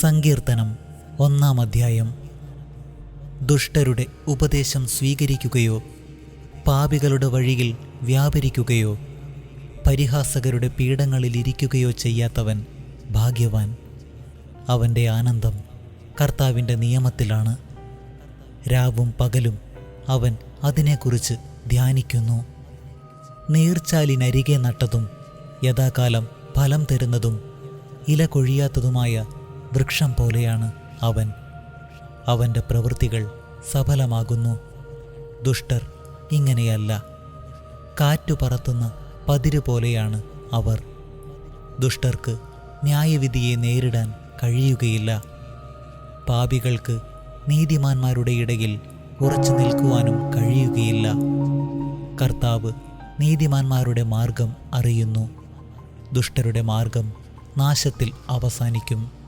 സങ്കീർത്തനം ഒന്നാം അധ്യായം. ദുഷ്ടരുടെ ഉപദേശം സ്വീകരിക്കുകയോ പാപികളുടെ വഴിയിൽ വ്യാപരിക്കുകയോ പരിഹാസകരുടെ പീഠങ്ങളിലിരിക്കുകയോ ചെയ്യാത്തവൻ ഭാഗ്യവാൻ. അവന്റെ ആനന്ദം കർത്താവിന്റെ നിയമത്തിലാണ്. രാവും പകലും അവൻ അതിനെക്കുറിച്ച് ധ്യാനിക്കുന്നു. നീർച്ചാലിനരികെ നട്ടതും യഥാകാലം ഫലം തരുന്നതും ഇല കൊഴിയാത്തതുമായ വൃക്ഷം പോലെയാണ് അവൻ. അവന്റെ പ്രവൃത്തികൾ സഫലമാകുന്നു. ദുഷ്ടർ ഇങ്ങനെയല്ല. കാറ്റു പറത്തുന്ന പതിര് പോലെയാണ് അവർ. ദുഷ്ടർക്ക് ന്യായവിധിയെ നേരിടാൻ കഴിയുകയില്ല. പാപികൾക്ക് നീതിമാന്മാരുടെ ഇടയിൽ ഉറച്ചു നിൽക്കുവാനും കഴിയുകയില്ല. കർത്താവ് നീതിമാന്മാരുടെ മാർഗം അറിയുന്നു. ദുഷ്ടരുടെ മാർഗം നാശത്തിൽ അവസാനിക്കും.